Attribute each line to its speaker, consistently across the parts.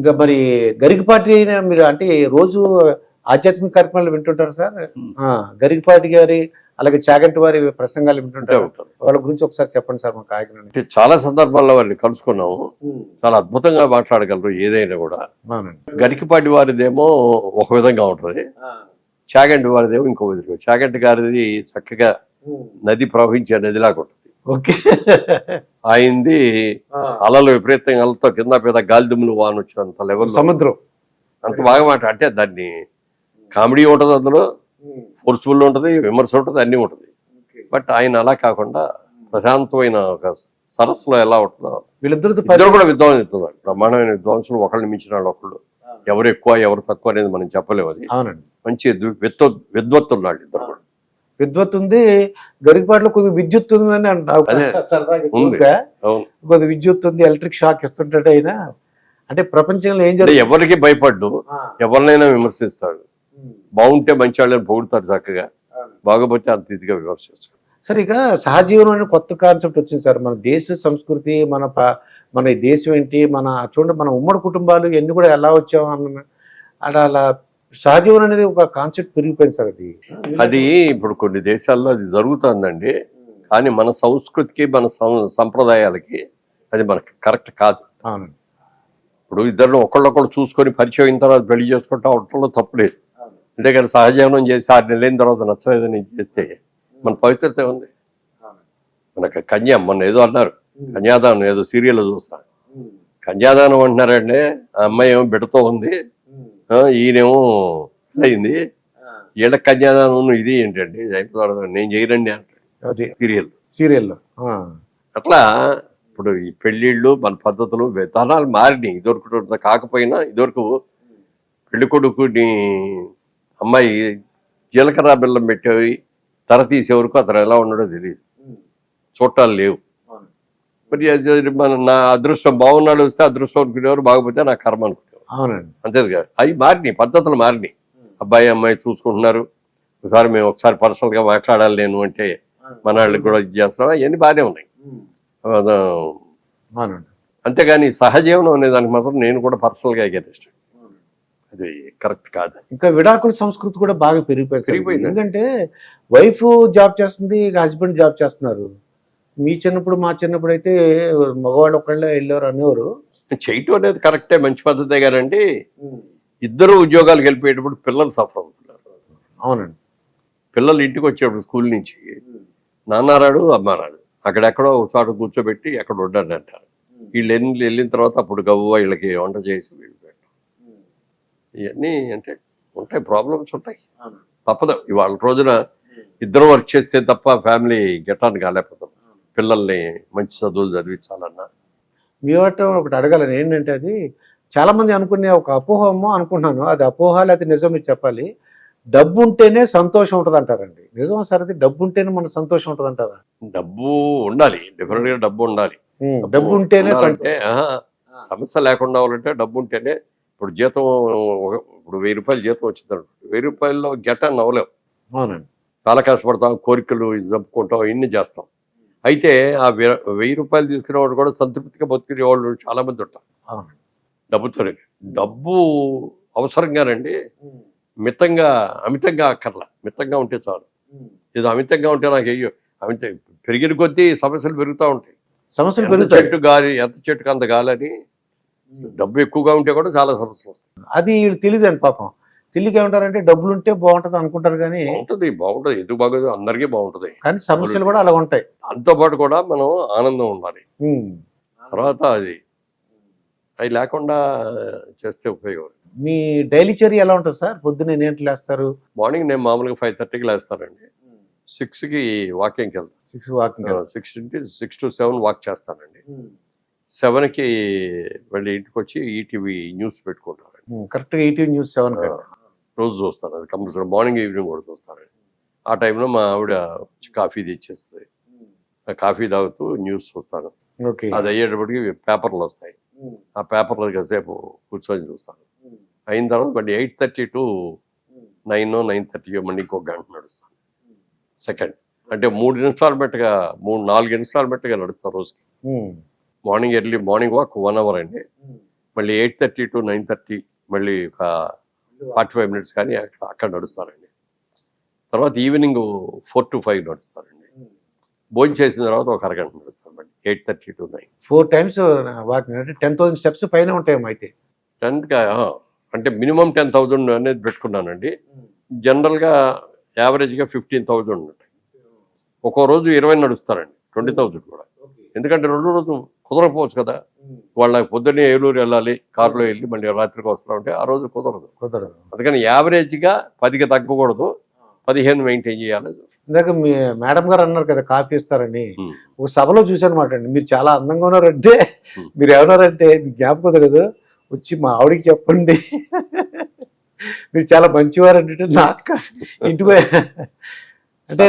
Speaker 1: ఇంకా మరి గరికపాటి మీరు అంటే రోజు ఆధ్యాత్మిక కార్యక్రమాలు వింటుంటారు సార్? గరికపాటి గారి అలాగే చాగంటి వారి ప్రసంగాలు వింటుంటారు. వాళ్ళ గురించి ఒకసారి చెప్పండి సార్ మా కాకినాడ
Speaker 2: అంటే చాలా సందర్భాల్లో వారిని కలుసుకున్నాము. చాలా అద్భుతంగా మాట్లాడగలరు ఏదైనా కూడా. గరికిపాటి వారిదేమో ఒక విధంగా ఉంటుంది. చాగంటి వారిదేమో ఇంకో విధంగా. చాగంటి గారిది చక్కగా నది ప్రవహించే నదిలాగా ఉంటుంది.
Speaker 1: ఓకే.
Speaker 2: ఆయనది అలలు విపరీతంగా అలతో కింద పెద్ద గాలి దుమ్ములు వాన వచ్చినంత లెవెల్
Speaker 1: సముద్రం.
Speaker 2: అంత బాగా మాట అంటే దాన్ని కామెడీ ఉంటుంది అందులో ఫోర్స్ఫుల్ ఉంటుంది విమర్శ ఉంటుంది అన్నీ ఉంటుంది. బట్ ఆయన అలా కాకుండా ప్రశాంతమైన ఒక సరస్సులో ఎలా ఉంటుందో.
Speaker 1: వీళ్ళిద్దరితో
Speaker 2: ఇద్దరు కూడా విద్వాంసులు బ్రహ్మాండమైన విద్వాంసులు ఒకళ్ళని మించిన వాళ్ళు ఒకళ్ళు. ఎవరు ఎక్కువ ఎవరు తక్కువ అనేది మనం చెప్పలేము అది. మంచి విద్వత్తులు వాళ్ళు ఇద్దరు కూడా.
Speaker 1: విద్వత్ ఉంది గరికపాటిలో కొద్దిగా విద్యుత్ ఉందని
Speaker 2: అవును.
Speaker 1: కొద్దిగా విద్యుత్ ఉంది ఎలక్ట్రిక్ షాక్ ఇస్తుంటాడు ఆయన అంటే ప్రపంచంలో ఏం
Speaker 2: అంటే
Speaker 1: జరుగుతుంది
Speaker 2: ఎవరికి భయపడ్డు ఎవరినైనా విమర్శిస్తాడు. బాగుంటే మంచి వాళ్ళని పొగుడుతాడు చక్కగా. బాగపోతే అంత ఇదిగా విమర్శిస్తాడు.
Speaker 1: సరే ఇక సహజీవనం అనే కొత్త కాన్సెప్ట్ వచ్చింది సార్. మన దేశ సంస్కృతి మన మన ఈ దేశం ఏంటి మన చూడండి మన ఉమ్మడి కుటుంబాలు ఇవన్నీ కూడా ఎలా వచ్చాము అన్న అలా అలా సహజీవనం అనేది ఒక కాన్సెప్ట్ పెరిగిపోయింది సార్ అది.
Speaker 2: అది ఇప్పుడు కొన్ని దేశాల్లో అది జరుగుతుందండి. కానీ మన సంస్కృతికి మన సం- సంప్రదాయాలకి అది మనకి కరెక్ట్ కాదు. ఇప్పుడు ఇద్దరు ఒకళ్ళొకళ్ళు చూసుకొని పరిచయం అయిన తర్వాత పెళ్ళి చేసుకుంటా ఉండటంలో తప్పులేదు అంతేకాని సహజీవనం చేసి ఆరు నెలలైన తర్వాత నచ్చలేదని చేస్తే మన పవిత్రత ఉంది. మనకు కన్యా మొన్న ఏదో అన్నారు. కన్యాదానం ఏదో సీరియల్ చూస్తా. కన్యాదానం అంటున్నారండి ఆ అమ్మాయి ఏమో బిడ్డతో ఉంది. ఈయనేమో అయింది. వీళ్ళ కన్యాదానం ఇది ఏంటండి అయిపోతుంది నేను చేయరండి అంటాడు.
Speaker 1: అది.
Speaker 2: సీరియల్.
Speaker 1: సీరియల్లో.
Speaker 2: అట్లా ఇప్పుడు ఈ పెళ్ళిళ్ళు మన పద్ధతులు విధానాలు మారినాయి. ఇదివరకు కాకపోయినా ఇదివరకు పెళ్ళి కొడుకుని అమ్మాయి జీలకర్ర బెల్లం పెట్టేవి తర తీసే వరకు అతను ఎలా ఉన్నాడో తెలియదు. చూట్టాలు లేవు. మరి మన నా అదృష్టం బాగున్నాడు వస్తే అదృష్టం అనుకునేవారు బాగపోతే నా కర్మ అనుకునేవారు.
Speaker 1: అవునండి.
Speaker 2: అంతే కదా అవి మారినాయి పద్ధతులు మారినాయి. అబ్బాయి అమ్మాయి చూసుకుంటున్నారు. ఒకసారి మేము ఒకసారి పర్సనల్గా మాట్లాడాలి నేను అంటే మన వాళ్ళకి కూడా ఇది చేస్తున్నాం. అవన్నీ బాగానే ఉన్నాయి. అంతేగాని సహజీవనం అనే దానికి మాత్రం నేను కూడా పర్సనల్గా అగేనిస్ట్ అది కరెక్ట్ కాదు.
Speaker 1: ఇంకా విడాకుల సంస్కృతి కూడా బాగా. పెరిగిపోయింది. ఎందుకంటే వైఫ్ జాబ్ చేస్తుంది హస్బెండ్ జాబ్ చేస్తున్నారు. మీ చిన్నప్పుడు మా చిన్నప్పుడు అయితే మగవాళ్ళు ఒకళ్ళే వెళ్ళారు అనేవారు.
Speaker 2: చేయటం అనేది కరెక్టే మంచి పద్ధతే గారండి ఇద్దరు ఉద్యోగాలకు వెళ్ళిపోయేటప్పుడు పిల్లలు సఫర్ అవుతున్నారు.
Speaker 1: అవునండి.
Speaker 2: పిల్లలు ఇంటికి వచ్చేటప్పుడు స్కూల్ నుంచి నాన్నారాడు అమ్మారాడు అక్కడెక్కడో ఒక చోట కూర్చోబెట్టి ఎక్కడ ఉండండి అంటారు. వీళ్ళు ఎన్ని వెళ్ళిన తర్వాత అప్పుడు గవ్వ వీళ్ళకి వంట చేసి వీళ్ళు పెట్టడం ఇవన్నీ అంటే ఉంటాయి ప్రాబ్లమ్స్ ఉంటాయి. తప్పదు. ఇవాళ రోజున ఇద్దరు వర్క్ చేస్తే తప్ప ఫ్యామిలీ గెటాన్ని కాలేకపోతాం పిల్లల్ని మంచి చదువులు చదివించాలన్నా
Speaker 1: మీ వాటి ఒకటి అడగాలని ఏంటంటే అది చాలా మంది అనుకునే ఒక అపోహమో అనుకుంటున్నాను. అది అపోహ లేకపోతే నిజం మీరు చెప్పాలి. డబ్బు ఉంటేనే సంతోషం ఉంటుంది అంటారండి నిజమా సార్ అది డబ్బు ఉంటేనే మన సంతోషం ఉంటుంది అంటారా
Speaker 2: డబ్బు ఉండాలి. డెఫినెట్గా డబ్బు ఉండాలి.
Speaker 1: డబ్బు ఉంటేనే
Speaker 2: ఆహా, సమస్య లేకుండా అవ్వాలంటే డబ్బు ఉంటేనే ఇప్పుడు జీతం ఇప్పుడు వెయ్యి రూపాయలు జీతం వచ్చింది వెయ్యి రూపాయల్లో గెటాన్ని అవ్వలేం
Speaker 1: అవునండి.
Speaker 2: చాలా కష్టపడతాం కోరికలు జరుపుకుంటాం ఇన్ని చేస్తాం. అయితే ఆ వెయ్యి రూపాయలు తీసుకునే వాళ్ళు కూడా సంతృప్తిగా బతుకునే వాళ్ళు చాలా మంది ఉంటారు డబ్బుతో డబ్బు అవసరంగానండి. మితంగా అమితంగా అక్కర్లా. మితంగా ఉంటే చాలు. ఇది అమితంగా ఉంటే నాకు అయ్యో అమిత పెరిగిన కొద్దీ సమస్యలు పెరుగుతూ ఉంటాయి.
Speaker 1: సమస్యలు పెరుగుతాయి.
Speaker 2: చెట్టు గాలి ఎంత చెట్టుకు అంత గాలని డబ్బు ఎక్కువగా ఉంటే కూడా చాలా సమస్యలు వస్తాయి.
Speaker 1: అది తెలియదండి పాపం. తెలియక ఏమంటారంటే డబ్బులు ఉంటే బాగుంటుంది అనుకుంటారు కానీ
Speaker 2: బాగుంటుంది బాగుంటుంది ఎందుకు బాగోదు? అందరికీ బాగుంటుంది
Speaker 1: కానీ సమస్యలు కూడా అలా ఉంటాయి.
Speaker 2: దాంతో పాటు కూడా మనం ఆనందం ఉండాలి. తర్వాత అది. అవి లేకుండా చేస్తే ఉపయోగం
Speaker 1: మీ డైలీ చర్య ఎలా ఉంటుంది సార్? పొద్దున్న ఎన్ని లేస్తారు?
Speaker 2: మార్నింగ్ నేను మామూలుగా ఫైవ్ థర్టీకి లేస్తానండి. సిక్స్కి వాకింగ్కి వెళ్తాను.
Speaker 1: సిక్స్ వాకింగ్
Speaker 2: సిక్స్ నుంచి సిక్స్ టు సెవెన్ వాక్ చేస్తానండి. సెవెన్కి మళ్ళీ ఇంటికి వచ్చి ఈటీవీ న్యూస్ పెట్టుకుంటానండి.
Speaker 1: కరెక్ట్గా ఎయిటీ న్యూస్ సెవెన్
Speaker 2: రోజు చూస్తాను అది కంపల్సరీ మార్నింగ్ ఈవినింగ్ కూడా చూస్తానండి ఆ టైంలో మా ఆవిడ కాఫీ తెచ్చేస్తుంది. ఆ కాఫీ తాగుతూ న్యూస్ చూస్తాను అది అయ్యేటప్పటికి పేపర్లు వస్తాయి. ఆ పేపర్లో కాసేపు కూర్చొని చూస్తాను అయిన తర్వాత మళ్ళీ eight thirty to nine nine thirty మళ్ళీ ఇంకో గంట నడుస్తాను సెకండ్. అంటే మూడు ఇన్స్టాల్మెంట్గా మూడు నాలుగు ఇన్స్టాల్మెంట్గా నడుస్తాను రోజుకి. Morning early morning walk one hour అండి. మళ్ళీ eight thirty to nine thirty మళ్ళీ ఒక ఫార్టీ ఫైవ్ మినిట్స్ కానీ అక్కడ అక్కడ నడుస్తారండి. తర్వాత ఈవినింగ్ ఫోర్ టు ఫైవ్ నడుస్తారండి. భోజనం చేసిన తర్వాత ఒక అరగంట నడుస్తారు మళ్ళీ eight thirty to nine.
Speaker 1: Four times walking అంటే టెన్ థౌసండ్ స్టెప్స్ పైన ఉంటాయేమో అయితే.
Speaker 2: టెన్గా అంటే మినిమం టెన్ థౌజండ్ అనేది పెట్టుకున్నానండి. జనరల్గా యావరేజ్గా ఫిఫ్టీన్ థౌజండ్ ఉంటాయి. ఒక్కో రోజు ఇరవై నడుస్తారండి. ట్వంటీ థౌజండ్ కూడా. ఎందుకంటే రెండు రోజు కుదరకపోవచ్చు కదా. వాళ్ళ పొద్దున్నే ఏలూరు వెళ్ళాలి కారులో వెళ్ళి మళ్ళీ రాత్రికి వస్తా ఉంటే ఆ రోజు కుదరదు.
Speaker 1: కుదరదు.
Speaker 2: అందుకని యావరేజ్గా పదికి తగ్గకూడదు పదిహేను మెయింటైన్ చేయాలి.
Speaker 1: ఇందాక మీ మేడం గారు అన్నారు కదా కాఫీ ఇస్తారని. ఒక సభలో చూశాను అనమాట అండి. మీరు చాలా అందంగా ఉన్నారంటే. మీరు ఏమన్నారంటే మీకు జ్ఞాపకం తెలియదు వచ్చి మా ఆవిడికి చెప్పండి. మీరు చాలా మంచివారంటే నాకు కాదు. ఇంటికి అంటే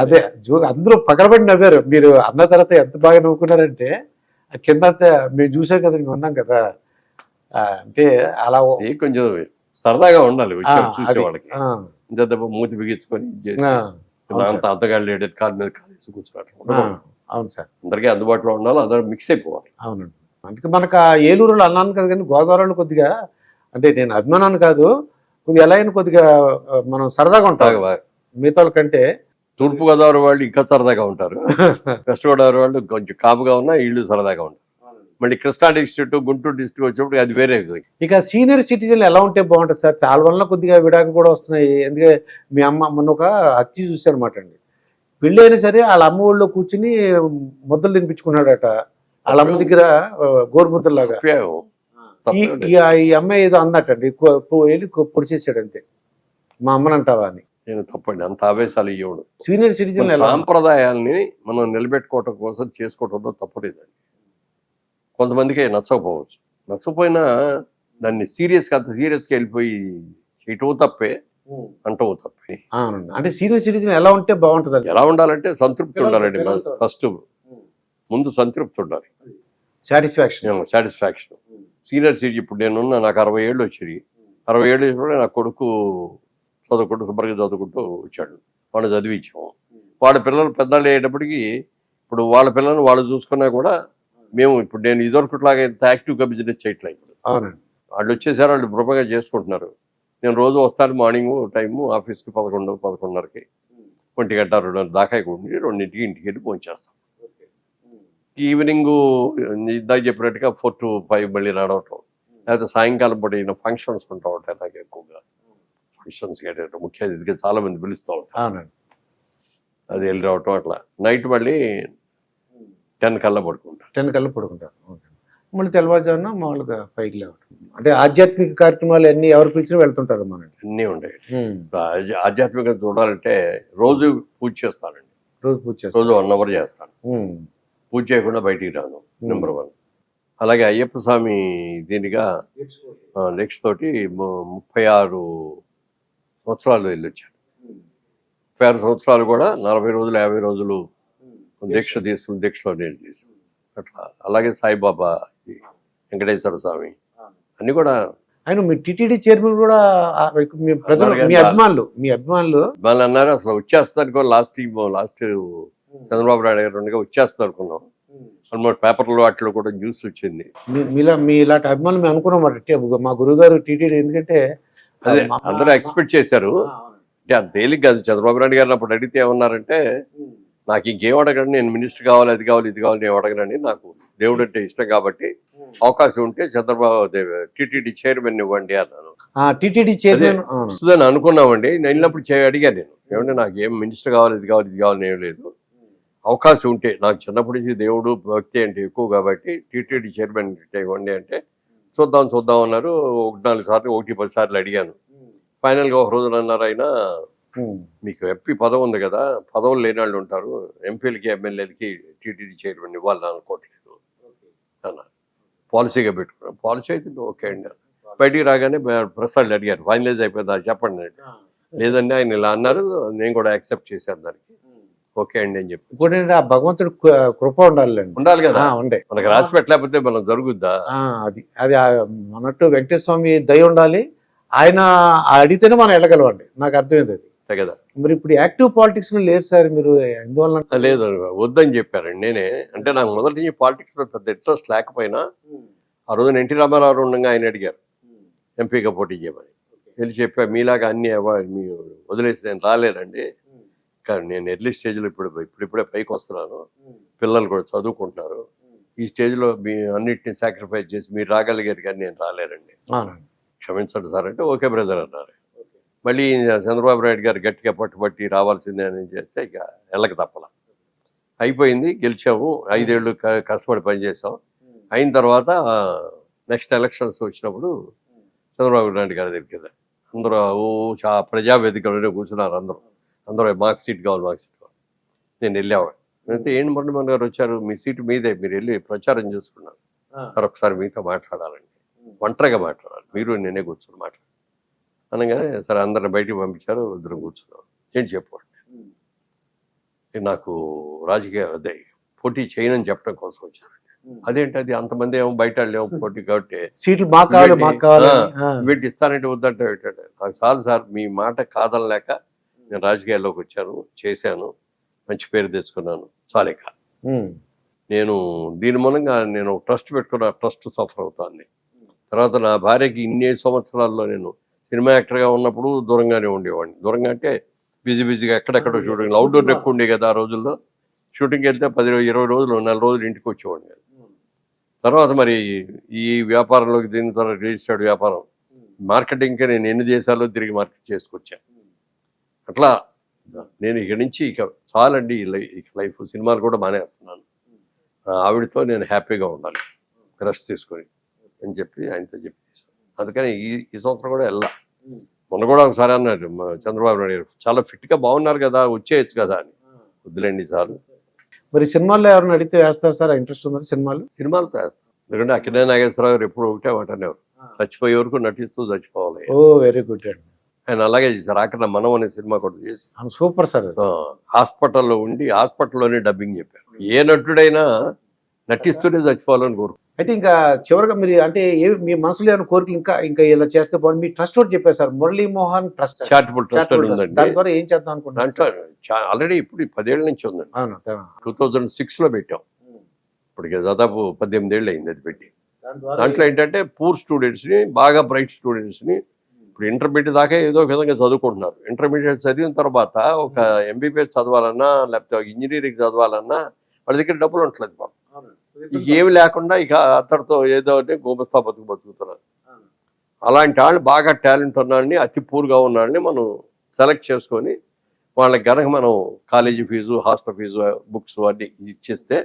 Speaker 1: అదే జో- అందరూ పగలబడి నవ్వారు మీరు అన్న తర్వాత ఎంత బాగా నవ్వుకున్నారంటే కింద మేము చూసాం కదా మేము ఉన్నాం కదా. అంటే అలా
Speaker 2: కొంచెం సరదాగా ఉండాలి చూసే వాళ్ళకి. ఇంత దెబ్బ మూతి బిగించుకొని అంత. అంతగాళ్ళు లేడు కాలు మీద కాలేసి కూర్చున్నట్లు
Speaker 1: ఆ,
Speaker 2: ఉండకూడదు.
Speaker 1: అవును సార్.
Speaker 2: అందరికీ అందుబాటులో ఉండాలి అందరూ మిక్స్ అయిపోవాలి.
Speaker 1: అవునండి అందుకే మనకు ఆ ఏలూరులో అన్నాను కదా కానీ గోదావరిలో కొద్దిగా అంటే నేను అభిమానాన్ని కాదు కొద్దిగా ఎలా అయినా కొద్దిగా మనం సరదాగా ఉంటాం. మిగతా కంటే
Speaker 2: తూర్పు గోదావరి వాళ్ళు ఇంకా సరదాగా ఉంటారు. వెస్ట్ గోదావరి వాళ్ళు కొంచెం కాపుగా ఉన్నా వీళ్ళు సరదాగా ఉంటారు. మళ్ళీ కృష్ణా డిస్ట్రిక్ట్ గుంటూరు డిస్ట్రిక్ట్ వచ్చినప్పుడు అది వేరే.
Speaker 1: ఇక సీనియర్ సిటిజన్లు ఎలా ఉంటే బాగుంటుంది సార్? చాలా వల్ల కొద్దిగా విడాకులు కూడా వస్తున్నాయి. ఎందుకంటే మీ అమ్మ మొన్న ఒక హత్య చూశాను అనమాట అండి. పెళ్ళి అయినా సరే వాళ్ళ అమ్మ ఊళ్ళో కూర్చుని ముద్దలు తినిపించుకున్నాడట. వాళ్ళ అమ్మ దగ్గర గోరుముద్దలాగా ఈ అమ్మాయి ఏదో అందటండి. వెళ్ళి కొ- పొడిచేసాడు అంతే మా అమ్మనంటావా అని.
Speaker 2: నేను తప్పండి. అంత ఆవేశాలు ఇవ్వడు
Speaker 1: సీనియర్ సిటిజన్
Speaker 2: సాంప్రదాయాల్ని మనం నిలబెట్టుకోవటం కోసం చేసుకోవటంలో తప్పలేదండి కొంతమందికి నచ్చకపోవచ్చు. నచ్చకపోయినా దాన్ని సీరియస్గా అంత సీరియస్గా వెళ్ళిపోయి చేయటం తప్పే అంటవు తప్పే.
Speaker 1: అంటే సీనియర్ సిటిజన్ ఎలా ఉంటే బాగుంటుంది
Speaker 2: ఎలా ఉండాలంటే సంతృప్తి ఉండాలండి. ఫస్ట్ ముందు సంతృప్తి ఉండాలి.
Speaker 1: సాటిస్ఫాక్షన్
Speaker 2: సాటిస్ఫాక్షన్ సీనియర్ సిటీ ఇప్పుడు నేనున్న నాకు అరవై ఏళ్ళు వచ్చాయి. అరవై ఏళ్ళు నా కొడుకు చదువుకుంటూ శుభ్రంగా చదువుకుంటూ వచ్చాడు. వాడు చదివించాము. వాళ్ళ పిల్లలు పెద్దలు అయ్యేటప్పటికి ఇప్పుడు వాళ్ళ పిల్లల్ని వాళ్ళు చూసుకున్నా కూడా మేము ఇప్పుడు నేను ఇదివరకుట్లాగా ఇంత యాక్టివ్గా బిజినెస్ చేయట్లేదు ఇప్పుడు.
Speaker 1: అవునండి.
Speaker 2: వాళ్ళు వచ్చేసారు వాళ్ళు బృపంగా చేసుకుంటున్నారు. నేను రోజు వస్తాను మార్నింగ్ టైము ఆఫీస్కి పదకొండు పదకొండున్నరకి. ఒంటి గంట రెండున్నర దాకా ఉండి రెండింటికి ఇంటికి వెళ్ళి పనిచేస్తాం ఈవినింగ్ ఇందాక చెప్పినట్టుగా ఫోర్ టు ఫైవ్ మళ్ళీ నడవటం లేకపోతే సాయంకాలం పూట ఈయన ఫంక్షన్స్ ఉంటా ఉంటాయి నాకు ఎక్కువగా. ఫంక్షన్స్ ముఖ్య అతిథిగా చాలా మంది పిలుస్తూ ఉంటారు.
Speaker 1: అవునండి.
Speaker 2: అది వెళ్ళి రావటం అట్లా. నైట్ మళ్ళీ టెన్ కల్లా పడుకుంటాను
Speaker 1: టెన్ కల్లా పడుకుంటారు. ఓకే. మళ్ళీ తెల్లవారుజామున మామూలుగా పైకి లేవటం. అంటే ఆధ్యాత్మిక కార్యక్రమాలు అన్ని ఎవరు పిలిచినా వెళ్తుంటారు మనం
Speaker 2: అన్నీ ఉంటాయి. ఆధ్యాత్మికంగా చూడాలంటే రోజు పూజ చేస్తానండి
Speaker 1: రోజు పూజ చేస్తారు.
Speaker 2: రోజు వన్ అవర్ చేస్తాను. పూజ చేయకుండా బయటికి రాను నెంబర్ వన్. అలాగే అయ్యప్ప స్వామి దీనిగా ఆ, దీక్ష తోటి ము- ముప్పై ఆరు సంవత్సరాలు వెళ్ళొచ్చాను. ఆరు సంవత్సరాలు కూడా నలభై రోజులు యాభై రోజులు దీక్ష తీసుకుని దీక్షలో నేను చేశాను. అట్లా అలాగే సాయిబాబా వెంకటేశ్వర స్వామి అన్ని కూడా
Speaker 1: ఆయన మీ టిటిడి చైర్మన్ కూడా మీ ప్రజలు మీ. అభిమానులు మీ అభిమానులు
Speaker 2: వాళ్ళు అన్నారు అసలు వచ్చేస్తారు కూడా లాస్ట్ లాస్ట్ చంద్రబాబు నాయుడు గారు ఉండగా వచ్చేస్తారు అనుకున్నాం. ఆల్మోస్ట్ పేపర్లో వాటిలో కూడా న్యూస్ వచ్చింది.
Speaker 1: మీ- మీలా మీ ఇలాంటి అభిమానులు మేము అనుకున్నాం మా గురుగారు టీటీడీ ఎందుకంటే
Speaker 2: అదే అందరూ ఎక్స్పెక్ట్ చేశారు. అంటే అంత తేలిక కాదు. చంద్రబాబు నాయుడు గారిని అప్పుడు అడిగితే ఏమన్నారంటే నాకు ఇంకేం అడగండి నేను మినిస్టర్ కావాలి అది కావాలి ఇది కావాలి నేను అడగనండి. నాకు దేవుడు అంటే ఇష్టం కాబట్టి అవకాశం ఉంటే చంద్రబాబు టీటీడీ చైర్మన్ ఇవ్వండి అన్నాను.
Speaker 1: TTD chairman.
Speaker 2: వస్తుందని అనుకున్నామండి. నేను వెళ్ళినప్పుడు అడిగాను నేను. ఏమంటే నాకు ఏం మినిస్టర్ కావాలి ఇది కావాలి ఇది కావాలి ఏం లేదు. అవకాశం ఉంటే నాకు చిన్నప్పటి నుంచి దేవుడు భక్తి అంటే ఎక్కువ కాబట్టి టీటీడీ చైర్మన్ ఇవ్వండి అంటే చూద్దాం చూద్దాం అన్నారు. ఒకటి నాలుగు సార్లు ఒకటి పది సార్లు అడిగాను. ఫైనల్గా ఒక రోజున అన్నారు ఆయన. మీకు ఎంపీ పదవి ఉంది కదా పదవులు లేని వాళ్ళు ఉంటారు. ఎంపీలకి ఎమ్మెల్యేలకి టీటీడీ చైర్మన్ ఇవ్వాలని అనుకోవట్లేదు అన్నారు. పాలసీగా పెట్టుకున్నాం పాలసీ అయితే ఓకే అండి. బయటికి రాగానే ప్రసాద్ అడిగారు. ఫైనలైజ్ అయిపోయిందా? చెప్పండి. లేదండి ఆయన ఇలా అన్నారు. నేను కూడా యాక్సెప్ట్ చేశాను దానికి. ఓకే అండి అని చెప్పి.
Speaker 1: ఏంటంటే ఆ భగవంతుడు కృప ఉండాలండి
Speaker 2: ఉండాలి కదా?
Speaker 1: ఉండే.
Speaker 2: మనకు రాసి పెట్టలేకపోతే మనం జరుగుద్దా?
Speaker 1: అది అది అన్నట్టు వెంకటేశ్వర స్వామి దయ ఉండాలి. ఆయన అడిగితేనే మనం వెళ్ళగలవండి నాకు అర్థమైంది అది.
Speaker 2: కదా?
Speaker 1: మరి ఇప్పుడు యాక్టివ్ పాలిటిక్స్లో లేరు సార్ మీరు ఎందువల్ల?
Speaker 2: లేదు వద్దని చెప్పారండి నేనే. అంటే నాకు మొదటి నుంచి పాలిటిక్స్లో పెద్ద ఇంట్రెస్ట్ లేకపోయినా ఆ రోజున ఎన్టీ రామారావు ఉండగా ఆయన అడిగారు. ఎంపీగా పోటీ చేయమని. వెళ్ళి చెప్పా మీలాగా అన్ని వదిలేసి నేను రాలేనండి కానీ నేను ఎర్లీ స్టేజ్లో ఇప్పుడు ఇప్పుడిప్పుడే పైకి వస్తున్నాను. పిల్లలు కూడా చదువుకుంటున్నారు. ఈ స్టేజ్లో మీ అన్నిటిని సాక్రిఫైస్ చేసి మీరు రాగలిగారు కానీ నేను రాలేనండి.
Speaker 1: అవునండి.
Speaker 2: క్షమించండి సార్ అంటే ఓకే బ్రదర్ అన్నారు. మళ్ళీ చంద్రబాబు నాయుడు గారు గట్టిగా పట్టుబట్టి రావాల్సిందే అని చేస్తే ఇక వెళ్ళక తప్పల. అయిపోయింది గెలిచాము ఐదేళ్ళు కష్టపడి పనిచేసాం అయిన తర్వాత నెక్స్ట్ ఎలక్షన్స్ వచ్చినప్పుడు చంద్రబాబు నాయుడు గారి వెళ్ళాను అందరూ ఓ చా ప్రజావేదికలోనే కూర్చున్నారు అందరూ. అందరూ మాకు సీట్ కావాలి మాకు సీట్ కావాలి. నేను వెళ్ళాను అయితే ఏంటి మురళీమోహన్ గారు వచ్చారు? మీ సీటు మీదే మీరు వెళ్ళి ప్రచారం చేసుకున్నారు. సార్ ఒకసారి మీతో మాట్లాడాలండి. ఒంటరిగా మాట్లాడాలి. మీరు నేనే కూర్చొని మాట్లాడాలి. అనగానే సరే అందరిని బయటికి పంపించారు ఇద్దరం కూర్చున్నాం. ఏంటి చెప్పండి? నాకు రాజకీయ అదే పోటీ చేయనని చెప్పడం కోసం వచ్చారండి. అదేంటి అది? అంతమంది ఏమో బయట ఏమో పోటీ కాబట్టి
Speaker 1: సీట్లు మాకు కావాలి మాకు కావాలి ఆ.
Speaker 2: వీటి ఇస్తానంటే వద్దంటే నాకు చాలు సార్ మీ మాట కాదనలేక నేను రాజకీయాల్లోకి వచ్చాను చేశాను మంచి పేరు తెచ్చుకున్నాను. చాలిక. నేను దీని మూలంగా నేను ట్రస్ట్ పెట్టుకున్న ట్రస్ట్ సఫర్ అవుతాను తర్వాత నా భార్యకి ఇన్ని సంవత్సరాల్లో నేను సినిమా యాక్టర్గా ఉన్నప్పుడు దూరంగానే ఉండేవాడిని. దూరంగా అంటే బిజీ బిజీగా ఎక్కడెక్కడో షూటింగ్ అవుట్డోర్ ఎక్కువ ఉండే కదా ఆ రోజుల్లో. షూటింగ్కి వెళ్తే పది ఇరవై రోజులు నెల రోజులు ఇంటికి వచ్చేవాడిని కదా తర్వాత మరి ఈ వ్యాపారంలోకి దీని తర్వాత రిజిస్టర్డ్ వ్యాపారం. మార్కెటింగ్కి నేను ఎన్ని దేశాల్లో తిరిగి మార్కెట్ చేసుకొచ్చాను అట్లా నేను ఇక నుంచి ఇక చాలండి ఇక లైఫ్ సినిమాలు కూడా మానేస్తున్నాను. ఆవిడతో నేను హ్యాపీగా ఉండాలి. రెస్ట్ తీసుకొని అని చెప్పి ఆయనతో చెప్పి అందుకని ఈ ఈ సంవత్సరం కూడా వెళ్ళా. మొన్న కూడా ఒకసారి అన్నాడు చంద్రబాబు నాయుడు గారు, చాలా ఫిట్గా బాగున్నారు కదా వచ్చేయచ్చు కదా అని. వద్దులేండి చాలు.
Speaker 1: మరి సినిమాల్లో ఎవరిని అడిగితే వేస్తారు సార్? ఇంట్రెస్ట్ ఉంది సినిమాలు?
Speaker 2: సినిమాలతో వేస్తాం ఎందుకంటే అక్కినే నాగేశ్వరరావు గారు ఎప్పుడు ఒకటే మాట అనేవారు చచ్చిపోయే వరకు నటిస్తూ చచ్చిపోవాలి.
Speaker 1: ఓ వెరీ గుడ్ అండి.
Speaker 2: ఆయన అలాగే చేశారు అక్కడ మనం అనే సినిమా కూడా చేసి
Speaker 1: సూపర్ సార్
Speaker 2: హాస్పిటల్లో ఉండి హాస్పిటల్లోనే డబ్బింగ్ చెప్పారు. ఏ నటుడైనా నటిస్తూనే చచ్చిపోవాలని కోరు
Speaker 1: అయితే ఇంకా చివరిగా మీరు అంటే ఏ మీ మనసులో ఏమైనా కోరికలు ఇంకా ఇంకా ఇలా చేస్తే బాగుంది మీ ట్రస్ట్ కూడా చెప్పారు sir Muralimohan trust
Speaker 2: charitable trust
Speaker 1: దాని ద్వారా ఏం చేద్దాం అనుకుంటున్నారు
Speaker 2: దాంట్లో ఆల్రెడీ ఇప్పుడు ఈ పదేళ్ళ నుంచి ఉందండి. టూ థౌజండ్ సిక్స్లో పెట్టాం. ఇప్పటికి దాదాపు పద్దెనిమిది ఏళ్ళు అయింది అది పెట్టి. దాంట్లో ఏంటంటే పూర్ స్టూడెంట్స్ని బాగా బ్రైట్ స్టూడెంట్స్ని ఇప్పుడు ఇంటర్మీడియట్ దాకా ఏదో ఒక విధంగా చదువుకుంటున్నారు. ఇంటర్మీడియట్ చదివిన తర్వాత ఒక ఎంబీబీఎస్ చదవాలన్నా లేకపోతే ఇంజనీరింగ్ చదవాలన్నా వాళ్ళ దగ్గర డబ్బులు ఉండట్లేదు పాపం. ఇక ఏమి లేకుండా ఇక అతడితో ఏదో అంటే గోపస్థా బతుకు బతుకుతున్నారు అలాంటి వాళ్ళు బాగా టాలెంట్ ఉన్న వాళ్ళని అతి పూర్గా ఉన్న వాళ్ళని మనం సెలెక్ట్ చేసుకొని వాళ్ళకి గనక మనం college fees hostel fees books అన్ని ఇచ్చేస్తే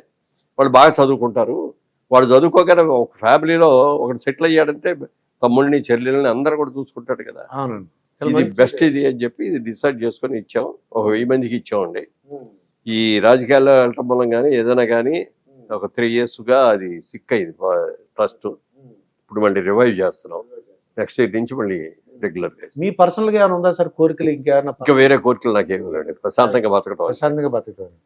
Speaker 2: వాళ్ళు బాగా చదువుకుంటారు. వాడు చదువుకోగానే ఒక ఫ్యామిలీలో ఒకటి సెటిల్ అయ్యాడంటే తమ్ముడిని చెల్లెల్ని అందరూ కూడా చూసుకుంటాడు కదా. ఇది బెస్ట్ ఇది అని చెప్పి ఇది డిసైడ్ చేసుకొని ఇచ్చాం. ఒక వెయ్యి మందికి ఇచ్చామండి. ఈ రాజకీయాల్లో వెళ్ళటం వల్ల కానీ ఏదైనా కానీ ఒక త్రీ గా అది సిక్ అయింది. ట్రస్ట్. ఇప్పుడు మళ్ళీ రివైవ్ చేస్తున్నాం. నెక్స్ట్ ఇయర్ నుంచి మళ్ళీ రెగ్యులర్గా
Speaker 1: మీ పర్సనల్గా ఏమైనా ఉందా సార్ కోరికలు ఇంకేమైనా
Speaker 2: ఇంకా వేరే కోరికలు నాకేమి లేండి ప్రశాంతంగా బతకటం
Speaker 1: ప్రశాంతంగా బతుకుతారు